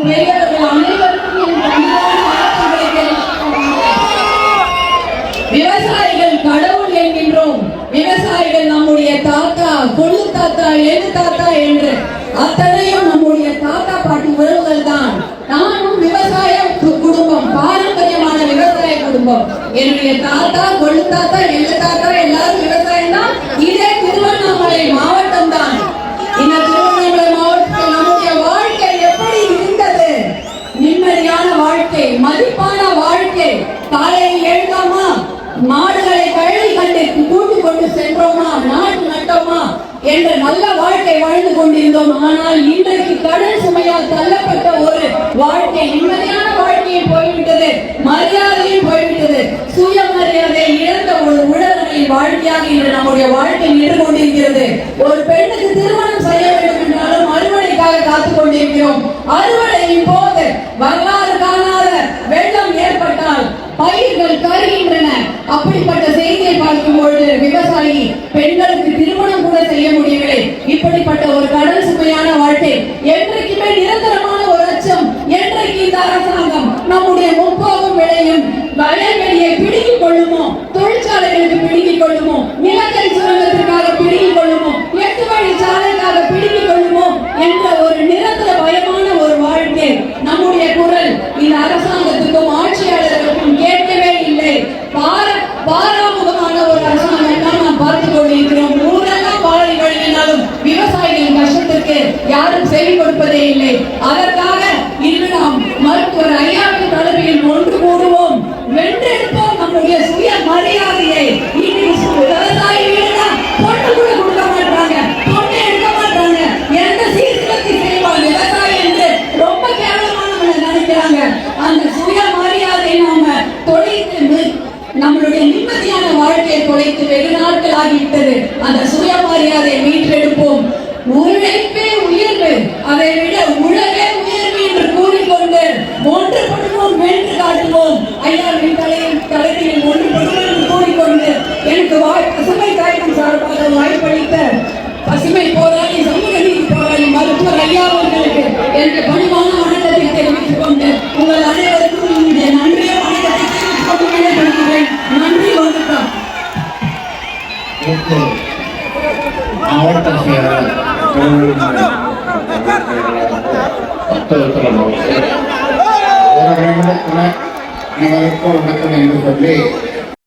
பெரியவர்கள் அனைவருக்கும் என் பணிவான வணக்கங்களை விவசாயிகள் கடவுள் என்கின்றோம். விவசாயிகள் நம்முடைய தாத்தா கொள்ளு தாத்தா எழு தாத்தா என்று அத்தனையும் நம்முடைய தாத்தா பாட்டி உறவுகள் தான். நானும் விவசாய குடும்பம் பாரம்பரியமான விவசாய குடும்பம். என்னுடைய தாத்தா கொள்ளு தாத்தா எழு தாத்தா எல்லாரும் விவசாயம் தான். இதே திருவண்ணாமலை மாவட்டம் சரியான வாழ்க்கை மதிப்பான வாழ்க்கை. காலையில் எழுந்தாமா? மாடுகளை கழனி கண்டு கூட்டி கொண்டு சென்றோமா? நாட்டு நட்டோமா? என்ற நல்ல வாழ்க்கை வாழ்ந்து கொண்டிருந்தோம். ஆனால் இன்றைக்கு கடன் சுமையால் தள்ளப்பட்ட ஒரு வாழ்க்கை நிம்மதியான வாழ்க்கையும் போய்விட்டது. மரியாதையும் போய்விட்டது. சுயமரியாதை இழந்த ஒரு உழவர்களின் வாழ்க்கையாக இன்று நம்முடைய வாழ்க்கை நின்று கொண்டிருக்கிறது ஒரு பெண்ணுக்கு திருமணம் செய்ய வேண்டும் என்றாலும் அறுவடைக்காக காத்துக் கொண்டிருக்கிறோம் அறுவடையின் போது வரலாறு என்றைக்குமே நிரந்தரமான ஒரு அச்சம் என்றைக்கு இந்த அரசாங்கம் நம்முடைய முற்போகம் விளையும் வயல்வெளியை பிடுங்கிக் கொள்ளுமோ தொழிற்சாலைகளுக்கு பிடுங்கிக் கொள்ளுமோ நிலக்கரி சுரங்கத்திற்காக பிடுங்கிக் கொள்ளுமோ எட்டு வழி சாலைக்காக பிடுங்கிக் கொள்ளுமோ என்ற ஒரு நிரந்தர பயமான ஒரு வாழ்க்கை நம்முடைய குரல் இந்த அரசாங்கத்துக்கும் ஆட்சியாளர்களுக்கும் கேட்கவே இல்லை. பாரத் பாரத் தொலைத்து நம்மளுடைய நிம்மதியான வாழ்க்கையை தொலைத்து வெகு நாட்கள் ஆகிவிட்டது. அந்த சுயமரியாதையை மீட்டெடுப்போம். உழைப்பே உயர்வு. அதை அடுத்து மாவட்ட செயலாளர் திருவண்ணாமலை பக்தவத்தலம் அவர்கள் ஒரு நிமிடத்தில் அனைவருக்கும் வணக்கம் என்று சொல்லி